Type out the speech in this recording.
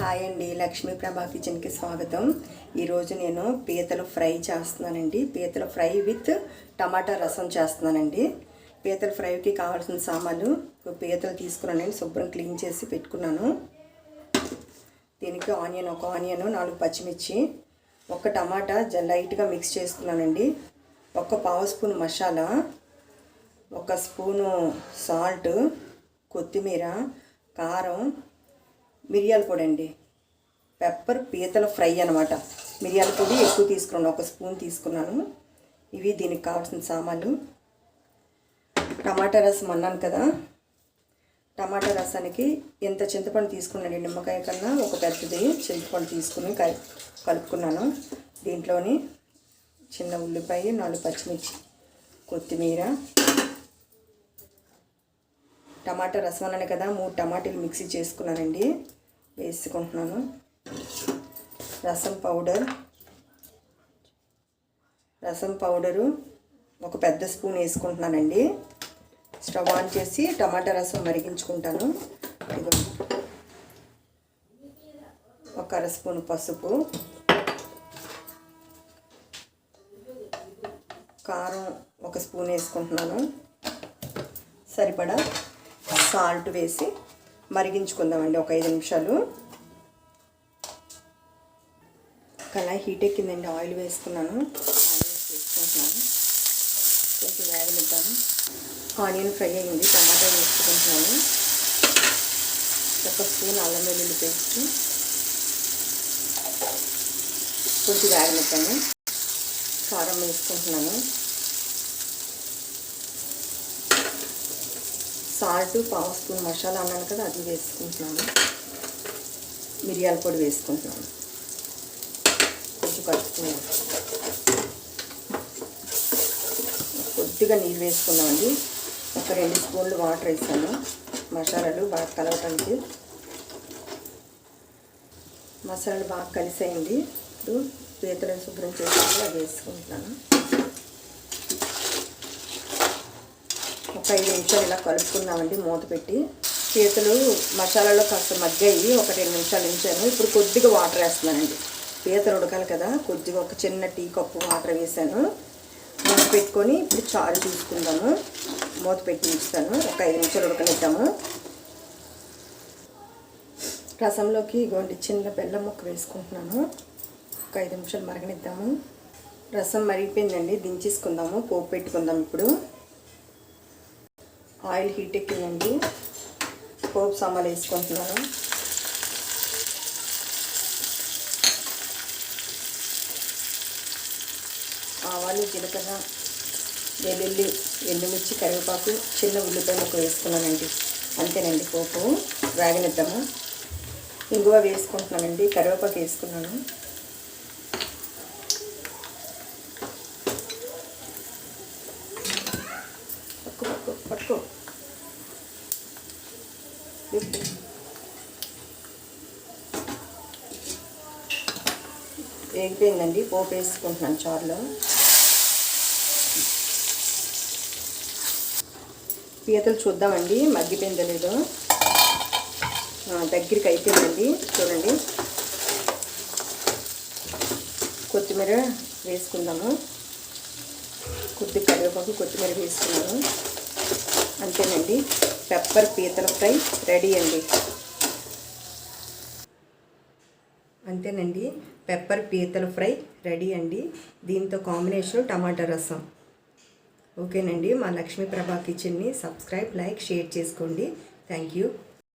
Hi అండి లక్ష్మీ ప్రభా కిచెన్కి స్వాగతం. ఈరోజు నేను పీతలు ఫ్రై చేస్తున్నానండి. పీతలు ఫ్రై విత్ టమాటా రసం చేస్తున్నానండి. పీతల ఫ్రైకి కావాల్సిన సామాన్లు పీతలు తీసుకున్నానండి శుభ్రం క్లీన్ చేసి పెట్టుకున్నాను. దీనికి ఆనియన్ ఒక ఆనియన్ నాలుగు పచ్చిమిర్చి ఒక టమాటా జ లైట్గా మిక్స్ చేసుకున్నానండి. ఒక పావు స్పూన్ మసాలా ఒక స్పూను సాల్ట్ కొత్తిమీర కారం మిరియాల పొడి అండి. పెప్పర్ పీతల ఫ్రై అనమాట మిరియాల పొడి ఎక్కువ తీసుకున్నాను. ఒక స్పూన్ తీసుకున్నాను. ఇవి దీనికి కావాల్సిన సామాన్లు. టమాటా రసం అన్నాను కదా. టమాటా రసానికి ఎంత చింతపండు తీసుకున్నాను నిమ్మకాయ కన్నా ఒక పెద్దది చింతపండు తీసుకుని కలుపుకున్నాను. దీంట్లోని చిన్న ఉల్లిపాయ నాలుగు పచ్చిమిర్చి కొత్తిమీర టమాటా రసం అన్నాను కదా. మూడు టమాటాలు మిక్సీ చేసుకున్నానండి. వేసుకుంటున్నాను. రసం పౌడర్. రసం పౌడరు ఒక పెద్ద స్పూన్ వేసుకుంటున్నానండి. స్టవ్ ఆన్ చేసి టమాటా రసం మరిగించుకుంటాను. ఒక అర స్పూన్ పసుపు. కారం ఒక స్పూన్ వేసుకుంటున్నాను. సరిపడా సాల్ట్ వేసి మరిగించుకుందామండి ఒక ఐదు నిమిషాలు. కళాయి హీట్ ఎక్కిందండి ఆయిల్ వేసుకున్నాను. ఆయిల్ వేసుకుంటున్నాను. కొంచెం వేగనిద్దాము ఆనియన్ ఫ్రై అయింది టమాటా వేసుకుంటున్నాను. ఒక స్పూన్ అల్లం వెల్లుల్లి పేస్ట్. కొంచెం వేగనిద్దాము కారం వేసుకుంటున్నాను. సాల్ట్ పావు స్పూన్ మసాలా అన్నాను కదా అది వేసుకుంటున్నాను. మిరియాల పొడి వేసుకుంటున్నాను. కొంచెం కలుపుకున్నాను కొద్దిగా నీళ్ళు వేసుకున్నామండి ఒక రెండు స్పూన్లు వాటర్ వేసాను. మసాలాలు బాగా కలవటానికి. మసాలాలు బాగా కలిసేయండి. ఇప్పుడు పీతలను శుభ్రం చేసి అది వేసుకుంటున్నాను. ఐదు నిమిషాలు ఇలా కలుపుకున్నామండి మూత పెట్టి పీతలు మసాలాలో కాస్త మగ్గాయి ఒక రెండు నిమిషాలు ఉంచాను. ఇప్పుడు కొద్దిగా వాటర్ వేస్తున్నానండి. పీతలు ఉడకాలి కదా కొద్దిగా ఒక చిన్న టీ కప్పు వాటర్ వేసాను. మూత పెట్టుకొని ఇప్పుడు చారు తీసుకుందాము. మూత పెట్టి ఉంచుతాను. ఒక ఐదు నిమిషాలు ఉడకనిద్దాము. రసంలోకి ఇగోండి చిన్న బెల్లం ముక్క వేసుకుంటున్నాను. ఒక ఐదు నిమిషాలు మరగనిద్దాము. రసం మరిగిపోయిందండి. దించేసుకుందాము. పోపు పెట్టుకుందాం ఇప్పుడు. Oil heat ఎక్కిందండి. పోపు సామాన్లు వేసుకుంటున్నాను. ఆవాలు జీలకర్ర వెల్లుల్లి ఎండుమిర్చి కరివేపాకు చిన్న ఉల్లిపాయ ముక్క వేసుకున్నానండి. అంతేనండి పోపు. వేగనిద్దాము ఇంగువ వేసుకుంటున్నానండి. కరివేపాకు వేసుకున్నాను. వేగిపోయిందండి పోపు వేసుకుంటున్నాను చారులో. పీతలు చూద్దామండి మగ్గిపోయిందో లేదో. దగ్గరికి అయిపోయిందండి చూడండి. కొత్తిమీర వేసుకుందాము. కొద్ది కరివేపాకు కొత్తిమీర వేసుకున్నాము అంతేనండి. పెప్పర్ పీతల ఫ్రై రెడీ అండి. అంతేనండి. పెప్పర్ పీతల ఫ్రై రెడీ అండి. దీంతో కాంబినేషన్ టమాటా రసం. ఓకేనండి. మా లక్ష్మీ ప్రభా కిచెన్ని సబ్స్క్రైబ్ లైక్ షేర్ చేసుకోండి. Thank you.